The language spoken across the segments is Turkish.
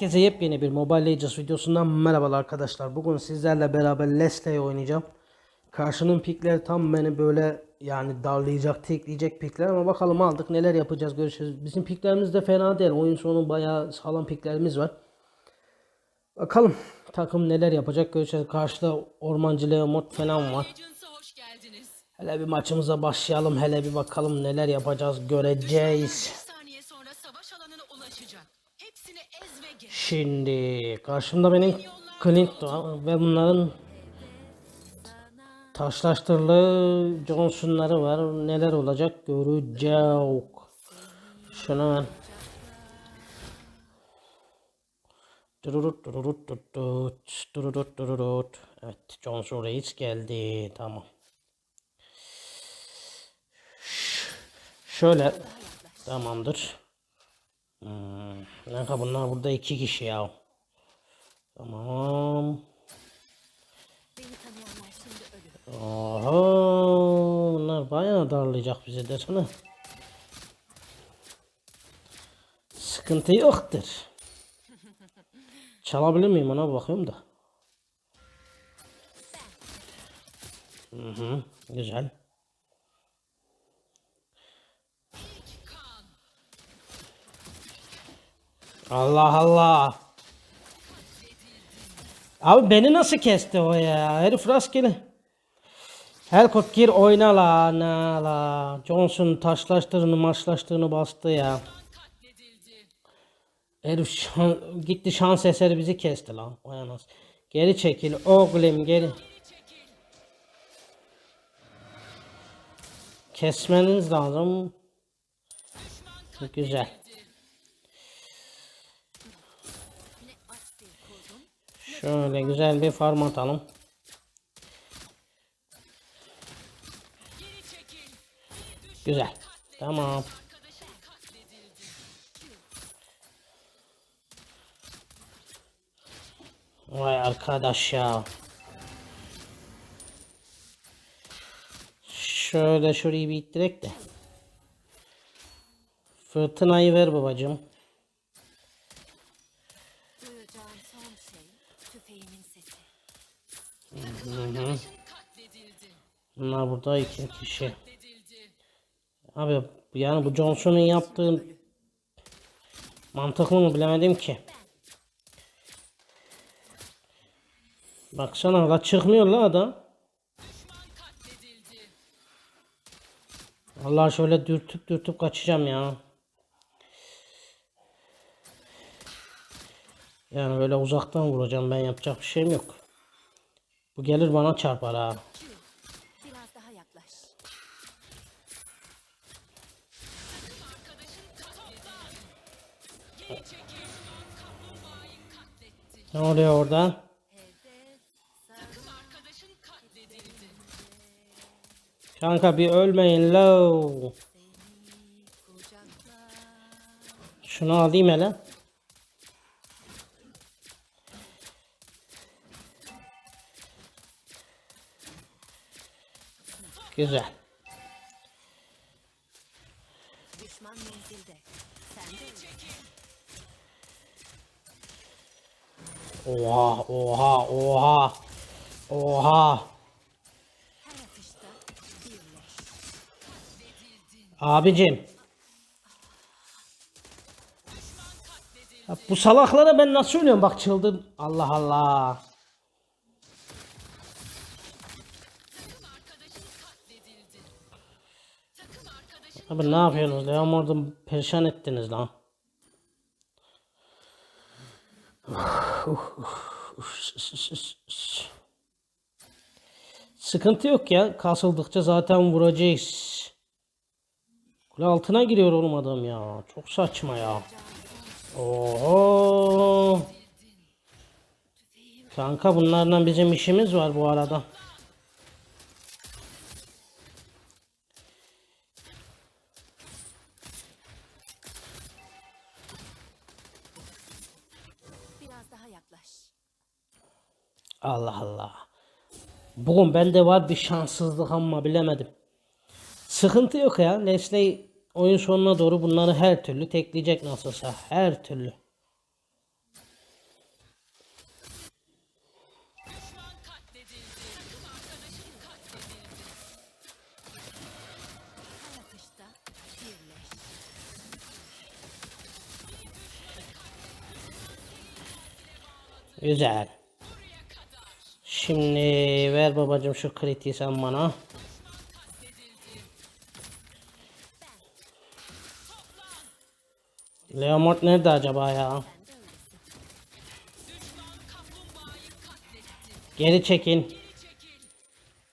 Herkese yepyeni bir Mobile Legends videosundan merhabalar arkadaşlar. Bugün sizlerle beraber Leslie'yi oynayacağım. Karşının pikleri tam beni böyle yani darlayacak, tekleyecek pikler ama bakalım aldık neler yapacağız görüşürüz. Bizim piklerimiz de fena değil. Oyun sonu bayağı sağlam piklerimiz var. Bakalım takım neler yapacak görüşeceğiz. Karşıda ormancı Leomord falan var. Hele bir maçımıza başlayalım. Hele bir bakalım neler yapacağız göreceğiz. Şimdi karşımda benim Clint var ve bunların taşlaştırılı Johnson'ları var. Neler olacak göreceğiz. Şuna ben. Dururut dururut dururut dururut dururut. Evet Johnson Reis geldi. Tamam. Şöyle tamamdır. Hmm, kadar bunlar burada iki kişi ya. Tamam. Oho, bunlar bayağı darlayacak bizi desene. Sıkıntı yoktur. Çalabilir miyim ona bakıyorum da. Hı hı, güzel. Allah Allah. Abi beni nasıl kesti o ya? Herif rastgele. Helkot gir oyna la na la. Johnson taşlaştığını maçlaştığını bastı ya. Herif şan- gitti şans eseri bizi kesti lan. Vay anasını. Geri çekil oğlum geri. Kesmeniz lazım. Güzel. Ne aksi kurdum. Şöyle güzel bir farm atalım. Güzel. Tamam. Vay arkadaş ya. Şöyle şurayı bir ittirek de. Fırtınayı ver babacığım. Katledildi. Bunlar burada iki kişi. Abi yani bu Johnson'un yaptığı mantıklı mı bilemedim ki. Baksana la çıkmıyor la adam. Allah şöyle dürtüp dürtüp kaçacağım ya. Yani böyle uzaktan vuracağım ben yapacak bir şeyim yok. Bu gelir bana çarpar ha. Biraz daha yaklaş. Ne oluyor orada? Kanka bir ölmeyin lo. Şunu alayım hele. Güzel. Düşman menzilde. Sen de öl. Oha oha oha. Oha. Abicim. Ya bu salaklara ben nasıl söylüyorum bak çıldır. Allah Allah. Abi ne yapıyorsunuz? Leon orada perişan ettiniz lan. Sıkıntı yok ya. Kasıldıkça zaten vuracağız. Kule altına giriyor oğlum adam ya. Çok saçma ya. Oho. Kanka bunlardan bizim işimiz var bu arada. Allah Allah. Bugün bende var bir şanssızlık ama bilemedim. Sıkıntı yok ya. Nesney oyun sonuna doğru bunları her türlü tekleyecek nasılsa. Her türlü. Güzel. Şimdi ver babacım şu kritiği sen bana. Leomord nerede acaba ya? Geri çekin.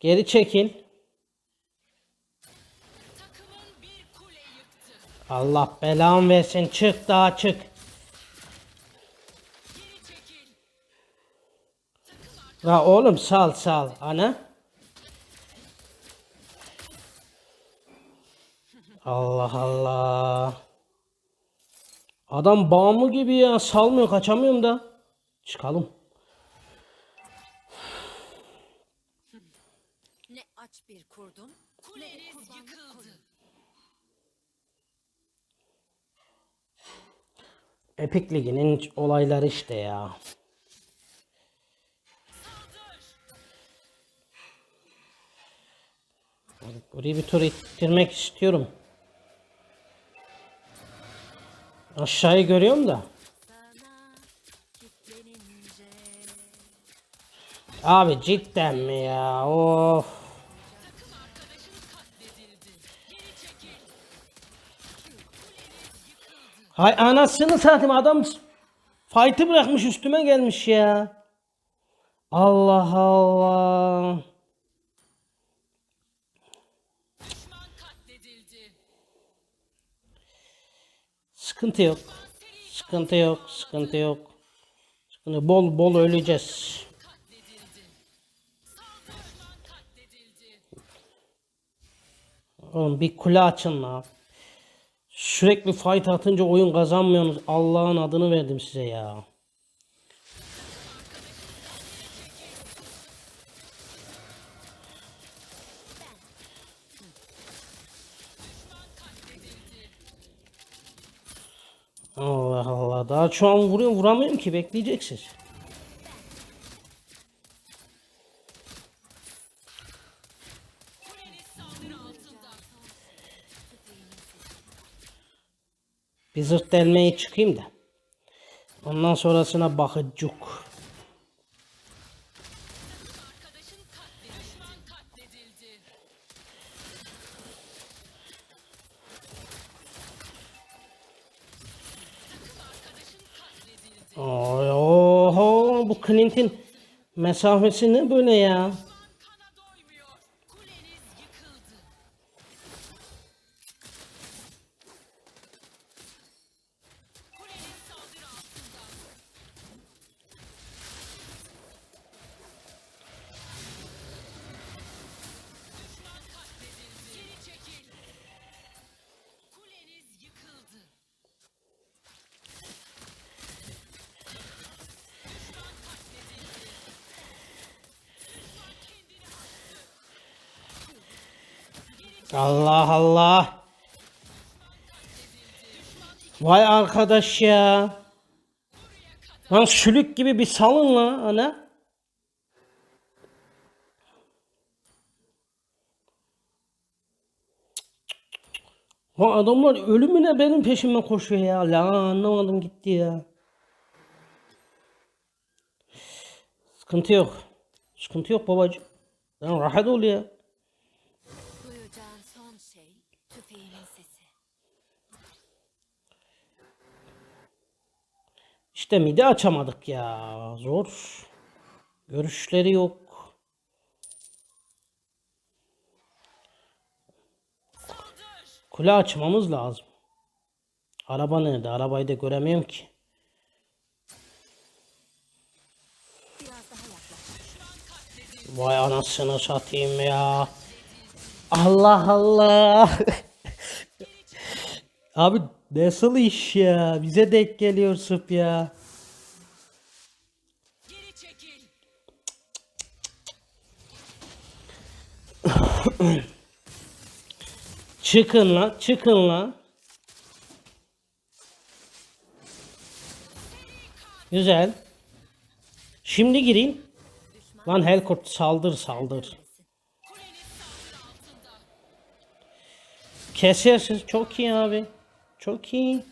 Geri çekin. Allah belamı versin. Çık daha çık. La oğlum sal sal. Ana. Allah Allah. Adam bağımlı gibi ya. Salmıyor kaçamıyorum da. Çıkalım. Ne aç bir kurdun. Kuleniz yıkıldı. Epic Ligi'nin olayları işte ya. Burayı bir tur ittirmek istiyorum. Aşağıyı görüyorum da. Abi cidden mi ya? Of. Hay anasını satayım adam fight'ı bırakmış üstüme gelmiş ya. Allah Allah. Sıkıntı yok. Sıkıntı yok. Sıkıntı yok. Sıkıntı bol bol öleceğiz. Oğlum bir kule açın la. Sürekli fight atınca oyun kazanmıyorsunuz. Allah'ın adını verdim size ya. Allah Allah. Daha şu an vuruyorum vuramıyorum ki bekleyeceksiniz. Bir zırt delmeye çıkayım da. Ondan sonrasına bakıcuk. Mesafesi ne böyle ya? Allah Allah. Vay arkadaş ya. Lan sülük gibi bir salın la ana. Lan adamlar ölümüne benim peşime koşuyor ya. La anlamadım gitti ya. Sıkıntı yok. Sıkıntı yok babacığım. Lan rahat ol ya. İşte midi açamadık ya. Zor. Görüşleri yok. Kule açmamız lazım. Araba nerede? Arabayı da göremiyorum ki. Vay anasını satayım ya. Allah Allah. Abi nasıl iş ya? Bize denk geliyor sıp ya. Çıkın lan, çıkın lan. Güzel. Şimdi girin. Lan Helkurt saldır saldır. Kesersiz. Çok iyi abi. Çok iyi.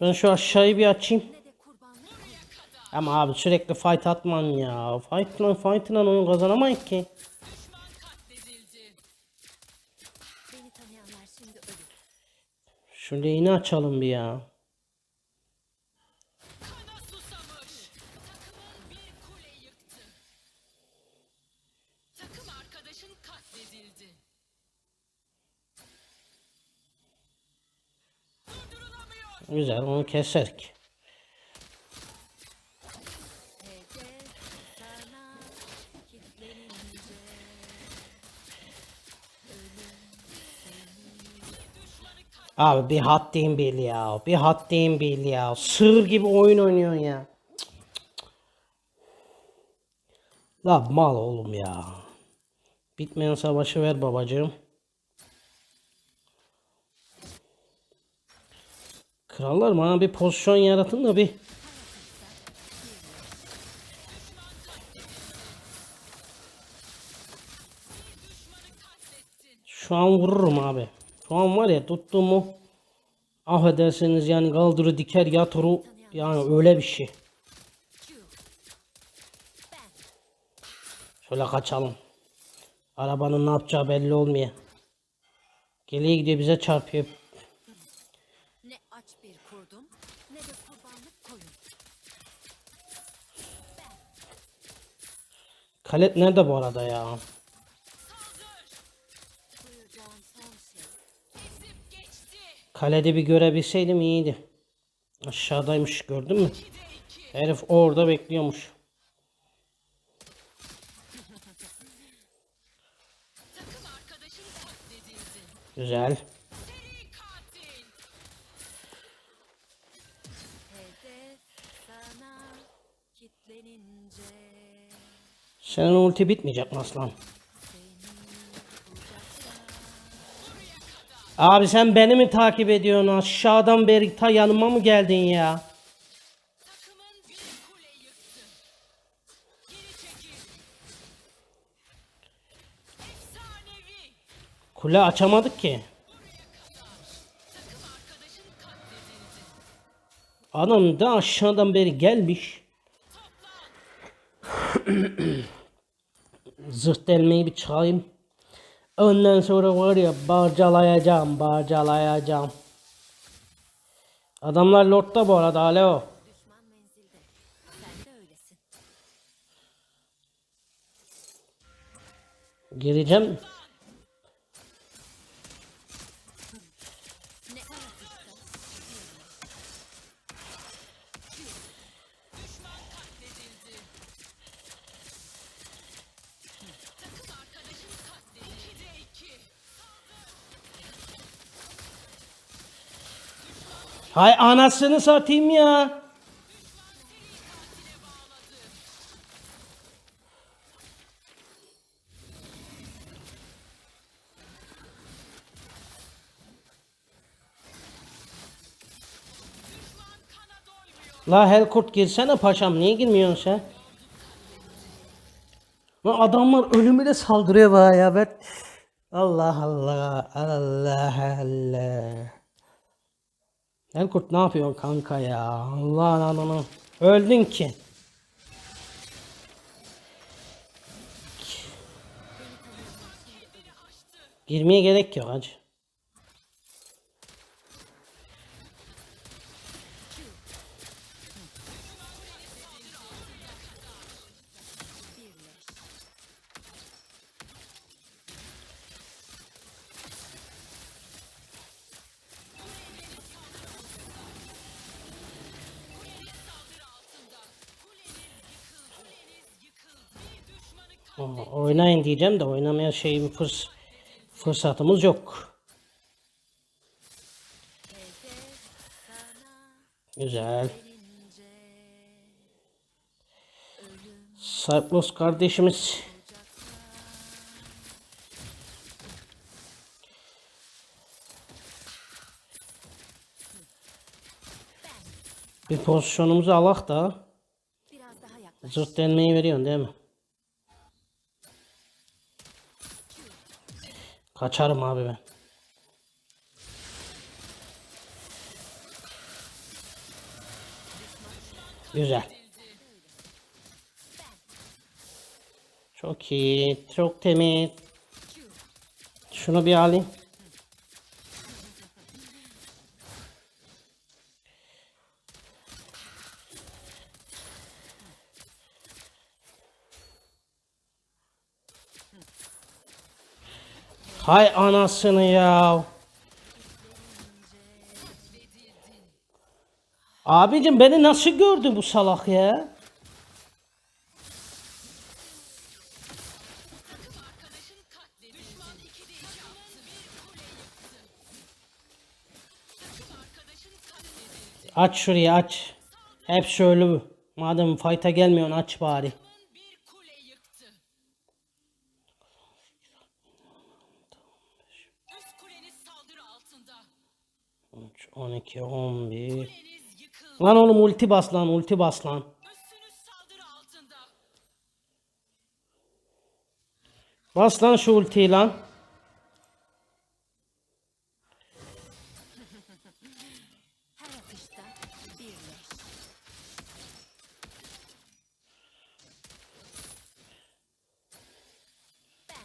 Ben şu aşağıyı bir açayım. Ama abi sürekli fight atman ya. Fight'la fight'la oyun kazanamayız ki. Şu lane'i açalım bir ya. Güzel onu keserek. Abi bir haddin bil ya. Bir haddin bil ya. Sığır gibi oyun oynuyorsun ya. Cık. La mal oğlum ya. Bitmeyen savaşı ver babacığım. Krallar bana bir pozisyon yaratın da bir. Şu an vururum abi. Şu an var ya tuttuğumu affedersiniz yani kaldırı diker yatırı yani öyle bir şey. Şöyle kaçalım. Arabanın ne yapacağı belli olmuyor. Geriye gidiyor bize çarpıyor. Ne aç bir kurdum ne de kurbanlık koyun. Kalet nerede bu arada ya? Kalede bir görebilseydim iyiydi. Aşağıdaymış gördün mü? 2'de 2. Herif orada bekliyormuş. Güzel. Senin ulti bitmeyecek mi aslan? Abi sen beni mi takip ediyorsun? Aşağıdan beri ta yanıma mı geldin ya? Kule açamadık ki. Adam da aşağıdan beri gelmiş. Zırt delmeyi bir çıkayım. Ondan sonra var ya barcalayacağım, barcalayacağım. Adamlar lordda bu arada alo. Gireceğim. Hay anasını satayım ya. La Helkurt girsene paşam niye girmiyorsun sen? Lan adamlar ölümüne saldırıyor bana ya ben. Allah Allah Allah Allah. Helkurt ne yapıyorsun kanka ya? Allah'ın adamı. Öldün ki. Girmeye gerek yok hacı. Oynayın diyeceğim de oynamaya şey fırs fırsatımız yok. Güzel. Cyprus kardeşimiz bir pozisyonumuzu alak da biraz daha yaklaş. zırt denmeyi veriyorsun değil mi? Kaçarım abi ben. Güzel. Çok iyi. Çok temiz. Şunu bir alayım. Hay anasını ya. Abicim beni nasıl gördü bu salak ya? Arkadaşın katledildi. Düşman 2'de 2 attı. Bir kule yıktı. Takım arkadaşın katledildi. Aç şurayı aç. Hep ölü. Madem fight'a gelmiyorsun aç bari. 3, 12, 11. Kuleniz yıkıldı. Lan oğlum ulti bas lan ulti bas lan. Bas lan şu ultiyi lan. Her atışta birleş. Ben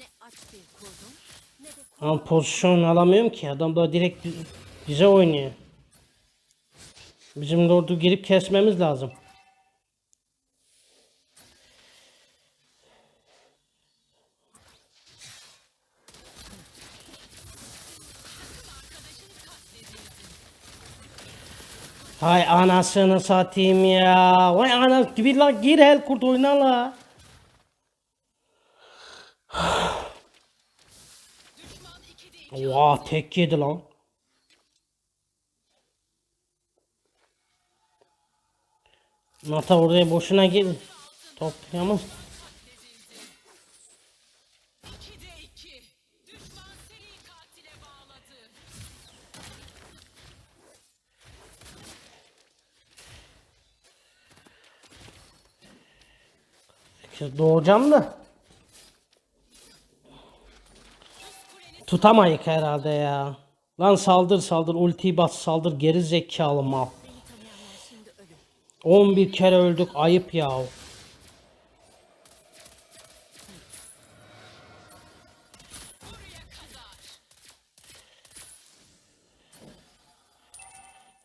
ne aç bir kurdum ne de Ama pozisyon alamıyorum ki. Adam da direkt bi- bize oynuyor. Bizim lordu girip kesmemiz lazım. Hay anasını satayım ya. Vay ana bir la gir el kurt oyna la. Düşman 2'de 2 Oha tek yedi lan. Nata oraya boşuna gir. Toplayamaz. 2'de 2. Düşman seri katile bağladı. İşte doğacağım da. Tutamayık herhalde ya. Lan saldır saldır ultiyi bas saldır geri zekalı mal. 11 kere öldük ayıp ya.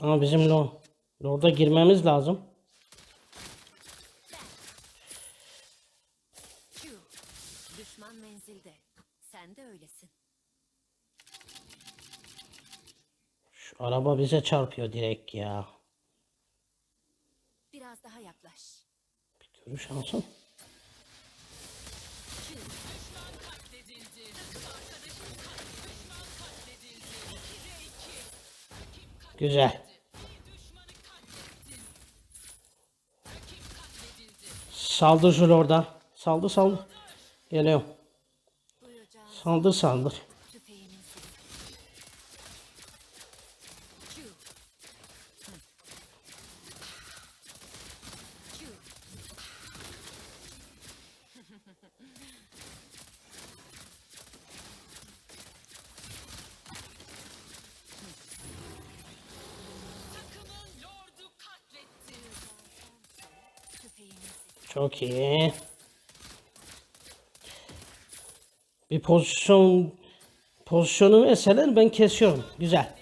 Ama bizim lo Lord'a girmemiz lazım. Düşman menzilde. Sen de öylesin. Şu araba bize çarpıyor direkt ya. Biraz daha yaklaş. Görüş alsın. Düşman katledildi. Takım arkadaşın katledildi. Düşman katledildi. 2'de 2. Rakip katledildi. Güzel. Bir. Saldır şu Lord'a. Saldır saldır. Geliyorum. Saldır saldır. Çok iyi. Bir pozisyon pozisyonu verseler ben kesiyorum. Güzel.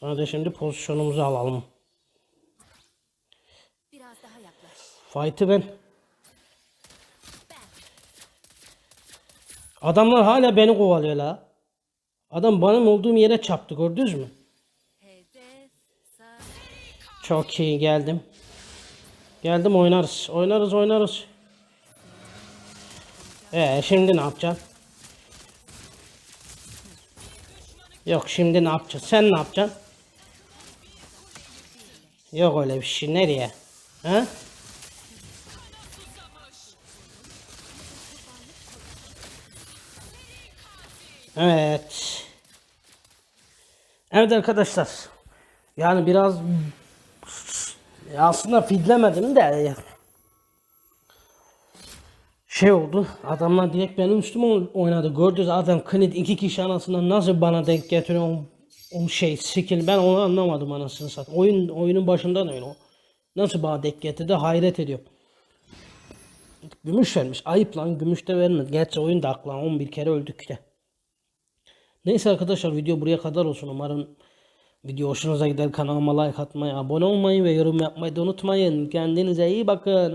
Hadi şimdi pozisyonumuzu alalım. Biraz daha yaklaş. Fight'ı ben. Ben. Adamlar hala beni kovalıyor la. Adam benim olduğum yere çarptı gördünüz mü? Çok iyi geldim. Geldim oynarız. Oynarız oynarız. Ee şimdi ne yapacaksın? Yok şimdi ne yapacaksın? Sen ne yapacaksın? Yok öyle bir şey. Nereye? Ha? Evet. Evet arkadaşlar. Yani biraz aslında fidlemedim de şey oldu. Adamlar direkt benim üstüme oy- oynadı. Gördünüz adam Knit iki kişi anasından nasıl bana denk getiriyor o, şey skill ben onu anlamadım anasını satayım. Oyun oyunun başından öyle o. Nasıl bana denk getirdi hayret ediyorum. Gümüş vermiş. Ayıp lan gümüş de vermedi. Gerçi oyun da haklı. lan, 11 kere öldük de. Neyse arkadaşlar video buraya kadar olsun. Umarım video hoşunuza gider. Kanalıma like atmayı, abone olmayı ve yorum yapmayı da unutmayın. Kendinize iyi bakın.